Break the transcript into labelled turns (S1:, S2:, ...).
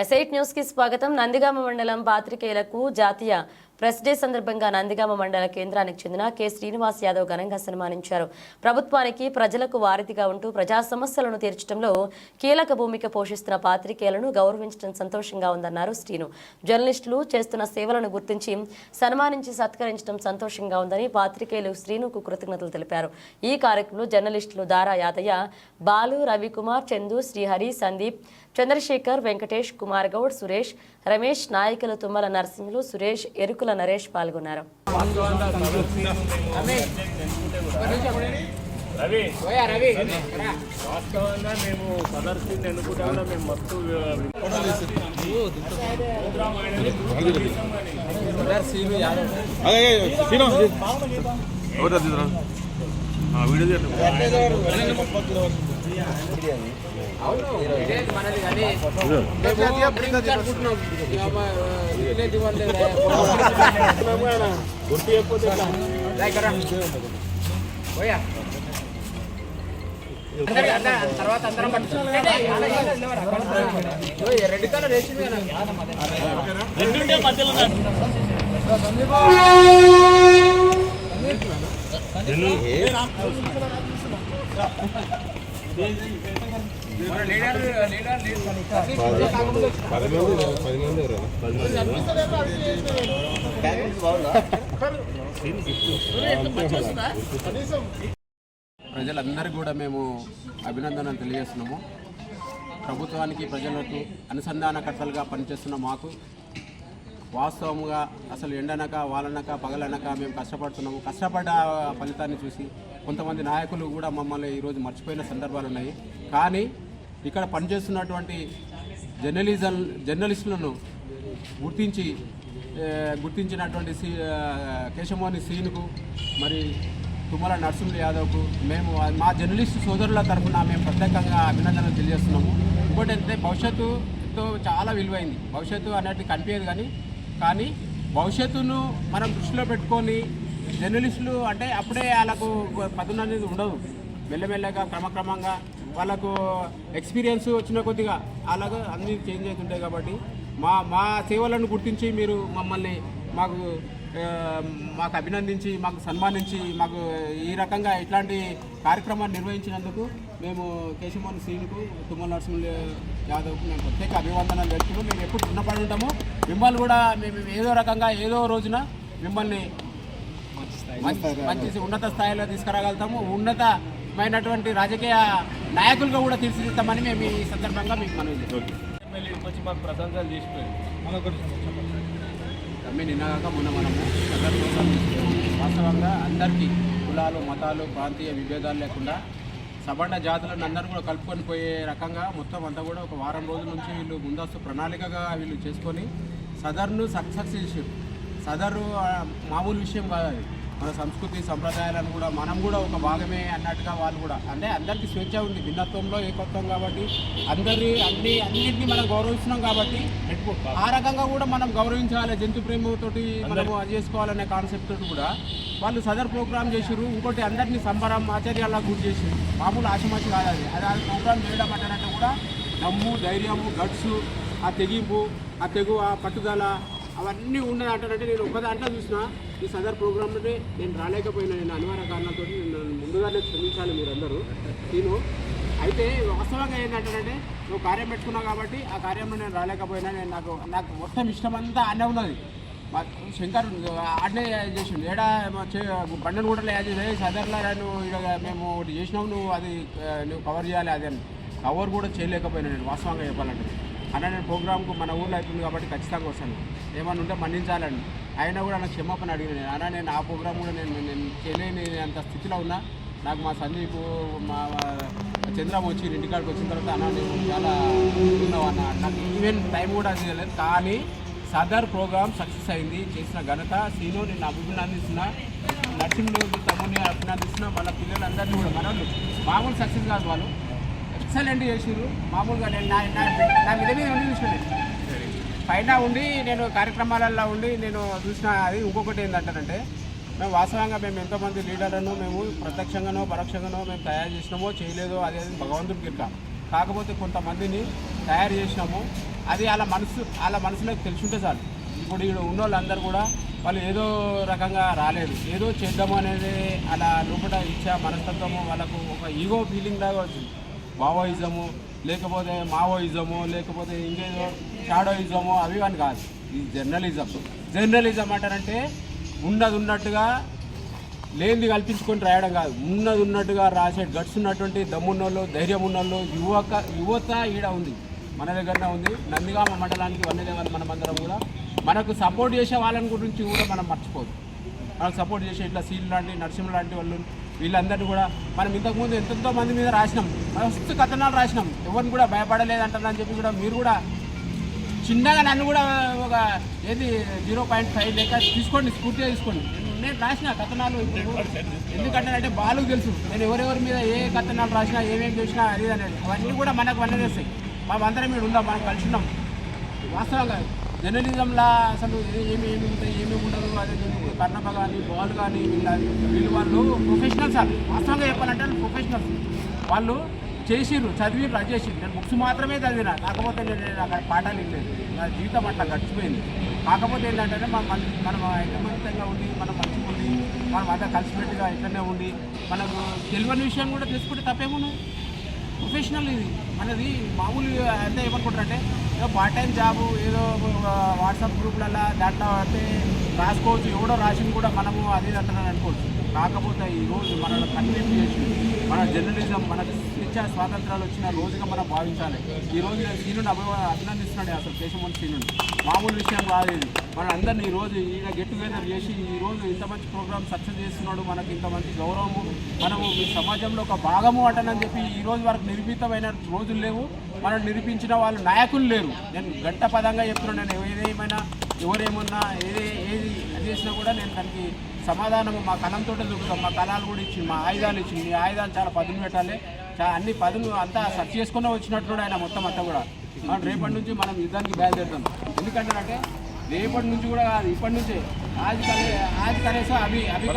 S1: ఎస్ఐట్ న్యూస్కి స్వాగతం. నందిగామ మండలం పాత్రికేయులకు జాతీయ ప్రెస్ డే సందర్భంగా నందిగామ మండల కేంద్రానికి చెందిన కె. శ్రీనివాస్ యాదవ్ ఘనంగా సన్మానించారు. ప్రభుత్వానికి ప్రజలకు వారధిగా ఉంటూ ప్రజా సమస్యలను తీర్చడంలో కీలక భూమిక పోషిస్తున్న పాత్రికేయులను గౌరవించడం సంతోషంగా ఉందన్నారు శ్రీను. జర్నలిస్టులు చేస్తున్న సేవలను గుర్తించి సన్మానించి సత్కరించడం సంతోషంగా ఉందని పాత్రికేయులు శ్రీనుకు కృతజ్ఞతలు తెలిపారు. ఈ కార్యక్రమంలో జర్నలిస్టులు దారా యాదయ్య బాలు రవికుమార్ చందు శ్రీహరి సందీప్ చంద్రశేఖర్ వెంకటేష్ కుమార్ గౌడ్ సురేష్ రమేష్ నాయకులు తుమ్మల నరసింహులు సురేష్ ఎరుకుల నరేష్ పాల్గొన్నారు.
S2: రవి. వాస్తవంగా మేము సదర్శిని ఎన్నుకుంటే కూడా మేము మొత్తం
S3: సీను
S4: తర్వాత అందరం రెడ్ కలర్ వేసింది
S2: మధ్యలో
S4: ప్రజలందరూ
S3: పది మంది పది మంది
S4: ప్రజలందరికీ కూడా మేము అభినందనలు తెలియజేస్తున్నాము. ప్రభుత్వానికి ప్రజలకు అనుసంధానకర్తలుగా పనిచేస్తున్న మాకు వాస్తవంగా అసలు ఎండనక వాలనక పగలనక మేము కష్టపడుతున్నాము. కష్టపడ్డ ఫలితాన్ని చూసి కొంతమంది నాయకులు కూడా మమ్మల్ని ఈరోజు మర్చిపోయిన సందర్భాలు ఉన్నాయి. కానీ ఇక్కడ పనిచేస్తున్నటువంటి జర్నలిజం జర్నలిస్టులను గుర్తించి గుర్తించినటువంటి సి ఆ, కేశమోని మరి తుమ్మల నరసింహ యాదవ్కు మేము మా జర్నలిస్ట్ సోదరుల తరఫున మేము ప్రత్యేకంగా అభినందనలు తెలియజేస్తున్నాము. ఇంకోటి ఏంటంటే భవిష్యత్తుతో చాలా విలువైంది. భవిష్యత్తు అనేది కనిపించదు కానీ కానీ భవిష్యత్తును మనం దృష్టిలో పెట్టుకొని జర్నలిస్టులు అంటే అప్పుడే వాళ్ళకు పదును అనేది ఉండదు. మెల్లమెల్లగా క్రమక్రమంగా వాళ్ళకు ఎక్స్పీరియన్స్ వచ్చిన కొద్దిగా అలాగే అన్నీ చేంజ్ అవుతుంటాయి కాబట్టి మా మా సేవలను గుర్తించి మీరు మమ్మల్ని మాకు మాకు అభినందించి మాకు సన్మానించి మాకు ఈ రకంగా ఇట్లాంటి కార్యక్రమాన్ని నిర్వహించినందుకు మేము కేశమోహన్ శ్రీనుకు తుమ్మల నరసింహ యాదవ్కు మేము ప్రత్యేక అభివందనలు తెలుపుతూ మేము ఎప్పుడు రుణపడి ఉంటాము మిమ్మల్ని కూడా మేము ఏదో రకంగా ఏదో రోజున మిమ్మల్ని మంచి ఉన్నత స్థాయిలో తీసుకురాగలుగుతాము. ఉన్నతమైనటువంటి రాజకీయ నాయకులుగా కూడా తీర్చిదిద్దామని మేము ఈ సందర్భంగా మీకు మనవి
S2: వచ్చి మాకు ప్రశంసలు చేసిపోయింది
S4: నిన్నగాక మొన్న మనము. వాస్తవంగా అందరికీ కులాలు మతాలు ప్రాంతీయ విభేదాలు లేకుండా సబండ జాతులను అందరూ కూడా కలుపుకొని పోయే రకంగా మొత్తం అంతా కూడా ఒక వారం రోజుల నుంచి వీళ్ళు ముందస్తు ప్రణాళికగా వీళ్ళు చేసుకొని సదర్ను సక్సెస్ చేసారు. సదరు మామూలు విషయం కాదు అది. మన సంస్కృతి సంప్రదాయాలను కూడా మనం కూడా ఒక భాగమే అన్నట్టుగా వాళ్ళు కూడా. అంటే అందరికీ స్వేచ్ఛ ఉంది. భిన్నత్వంలో ఏకత్వం కాబట్టి అందరి అన్ని అన్నింటినీ మనం గౌరవిస్తున్నాం కాబట్టి ఆ రకంగా కూడా మనం గౌరవించాలి. జంతు ప్రేమతోటి మనం అది చేసుకోవాలనే కాన్సెప్ట్ తోటి కూడా వాళ్ళు సదర్ ప్రోగ్రామ్ చేసారు ఇంకోటి అందరినీ సంబరం ఆచార్యాలకు గురి చేసారు మామూలు ఆశమాచి కాదు అది. అది ప్రోగ్రామ్ చేయడం అంటే కూడా దమ్ము ధైర్యము గట్స్ ఆ తెగింపు ఆ తెగు ఆ పట్టుదల అవన్నీ ఉన్నది అంటారంటే నేను ఒక దాంట్లో చూసిన ఈ సదర్ ప్రోగ్రాంలోనే అంటే నేను రాలేకపోయినా నేను అనివార్య కారణాలతో నేను ముందుగానే క్షమించాలి మీరందరూ. నేను అయితే వాస్తవంగా ఏంటంటే నువ్వు కార్యం పెట్టుకున్నావు కాబట్టి ఆ కార్యంలో నేను రాలేకపోయినా నేను నాకు నాకు మొత్తం ఇష్టమంతా అనే ఉన్నది. మా శంకర్ ఆడనే చేసిండు. ఏడా చే బండను కూడా యాడ్ చేసి సదర్లా నువ్వు మేము ఒకటి చేసినావు నువ్వు అది నువ్వు కవర్ చేయాలి అది అని. కవర్ కూడా చేయలేకపోయినా నేను వాస్తవంగా చెప్పాలంటే. అన్న నేను ప్రోగ్రామ్కు మన ఊళ్ళో అవుతుంది కాబట్టి ఖచ్చితంగా వస్తాను. ఏమన్నా ఉంటే మన్నించాలని. అయినా కూడా నాకు క్షమాపణ అడిగిన నేను. అన్న నేను ఆ ప్రోగ్రామ్ కూడా నేను నేను చేయలేని అంత స్థితిలో ఉన్నా. నాకు మా సందీప్ మా చంద్రం వచ్చి ఇంటికాడికి వచ్చిన తర్వాత అన్న నేను చాలా ఉన్నావు అన్న. నాకు ఈవెన్ టైం కూడా చేయలేదు. కానీ సదర్ ప్రోగ్రామ్ సక్సెస్ అయింది. చేసిన ఘనత సీను నేను అభినందిస్తున్నా. నర్సింహులు తమ్ముడిని అభినందిస్తున్నా. మన పిల్లలందరినీ కూడా. మనల్ని మామూలు సక్సెస్ కాదు వాళ్ళు. ఎక్సలెంట్ చేసిర్రు. మామూలుగా నేను నా నా మీద మీద ఉండి చూసుకోలేదు. పైన ఉండి నేను కార్యక్రమాలలో ఉండి నేను చూసిన అది ఇంకొకటి ఏంటంటారంటే మేము వాస్తవంగా మేము ఎంతోమంది లీడర్లను మేము ప్రత్యక్షంగానో పరోక్షంగానో మేము తయారు చేసినామో చేయలేదో అది భగవంతుడికి ఇట్లా కాకపోతే కొంతమందిని తయారు చేసినాము. అది వాళ్ళ మనసు వాళ్ళ మనసులోకి తెలుసుంటే చాలు. ఇప్పుడు ఇక్కడ ఉన్న వాళ్ళందరూ కూడా వాళ్ళు ఏదో రకంగా రాలేదు. ఏదో చేద్దాము అనేది అలా లోపల ఇచ్చా మనస్తత్వము వాళ్ళకు ఒక ఈగో ఫీలింగ్ లాగా వచ్చింది. మావోయిజము లేకపోతే మావోయిజము లేకపోతే ఇంకేదో షాడోయిజము అవి అని కాదు. ఇది జర్నలిజం. జర్నలిజం అంటారంటే ఉన్నది ఉన్నట్టుగా లేనిది కల్పించుకొని రాయడం కాదు. ఉన్నది ఉన్నట్టుగా రాసే గట్స్ ఉన్నటువంటి దమ్మున్నోళ్ళు ధైర్యం ఉన్నోళ్ళు యువక యువత ఈడ ఉంది. మన దగ్గరనే ఉంది. నందిగామ మండలానికి వన్యదేవాలి మనమందరం కూడా మనకు సపోర్ట్ చేసే వాళ్ళని గురించి కూడా మనం మర్చిపోదు. మనకు సపోర్ట్ చేసే ఇట్లా సీల్ లాంటి నరసింహ లాంటి వాళ్ళు వీళ్ళందరినీ కూడా మనం ఇంతకుముందు ఎంతెంతో మంది మీద రాసినాం మస్తు కథనాలు రాసినాం. ఎవరిని కూడా భయపడలేదంటారని చెప్పి కూడా మీరు కూడా చిన్నగా నన్ను కూడా ఒక ఏది జీరో పాయింట్ ఫైవ్ లేక తీసుకోండి స్ఫూర్తిగా తీసుకోండి. నేను రాసిన కథనాలు ఎందుకంటే అంటే బాలు తెలుసు నేను ఎవరెవరి మీద ఏ కథనాలు రాసినా ఏమేమి చేసినా అది అనేది. అవన్నీ కూడా మనకు వల్ల చేస్తాయి మనం అందరం మీద ఉందాం మనం కలిసి ఉన్నాం వాస్తవంగా జర్నలిజంలా అసలు ఏమి ఏమి ఉంటాయి ఏమి ఉండదు అదే కర్ణప కానీ బాల్ కానీ వీళ్ళ వీళ్ళు వాళ్ళు ప్రొఫెషనల్స్ అది వాస్తవంగా చెప్పాలంటే ప్రొఫెషనల్స్ వాళ్ళు చేసిర్రు చదివిర్రు అది చేసిండ్రు నేను బుక్స్ మాత్రమే చదివినా. కాకపోతే నేను అక్కడ పాఠాలు ఇవ్వలేదు నా జీవితం అట్లా గడిచిపోయింది. కాకపోతే ఏంటంటే మనం మన- మనం ఐకమత్యంగా ఉండి మనం మంచిగా ఉండి మనం అంతా కలిసిపెట్టుగా ఇక్కడనే ఉండి మనకు తెలియని విషయం కూడా తెలుసుకుంటే తప్పేమున్నాయి ప్రొఫెషనల్ ఇది. మనది మామూలు అంటే ఏమనుకుంటారంటే ఏదో పార్ట్ టైం జాబు ఏదో వాట్సాప్ గ్రూప్లలో దాంట్లో అంటే రాసుకోవచ్చు. ఎవడో రాసింది కూడా మనము అదే అంటున్నాను అనుకోవచ్చు కాకపోతే ఈరోజు మనల్ని కన్విన్స్ చేసి మన జర్నలిజం మనకు స్వేచ్ఛ స్వాతంత్రాలు వచ్చిన రోజుగా మనం భావించాలి. ఈ రోజు నేను సీనుని అభివ అభినందిస్తున్నాడు అసలు కేశవన్ సీనుని. మామూలు విషయం కాదు ఇది మన అందరినీ ఈ రోజు ఈయన గెట్ టుగెదర్ చేసి ఈ రోజు ఇంత మంచి ప్రోగ్రామ్ సక్సెస్ చేస్తున్నాడు మనకి ఇంత మంచి గౌరవము మనము ఈ సమాజంలో ఒక భాగము అటనని చెప్పి ఈ రోజు వరకు నిరూపితమైన రోజులు లేవు. మనం నిరూపించిన వాళ్ళు నాయకులు లేరు. నేను గంట పదంగా చెప్తున్నాను నేను ఏదేమైనా ఎవరేమన్నా ఏది ఏది చేసినా కూడా నేను దానికి సమాధానము మా కలంతో చూపుతాం మా కళాలు కూడా ఇచ్చి మా ఆయుధాలు ఇచ్చి మీ ఆయుధాలు చాలా పదును పెట్టాలి. చా- అన్ని పదును అంతా సర్చ్ చేసుకునే వచ్చినట్టు ఆయన మొత్తం అంతా కూడా. మనం రేపటి నుంచి మనం యుద్ధానికి బయలుదేరుతాం. ఎందుకంటే రేపటి నుంచి కూడా కాదు ఇప్పటి నుంచే. ఆది కలే ఆది కనీసం అవి అవి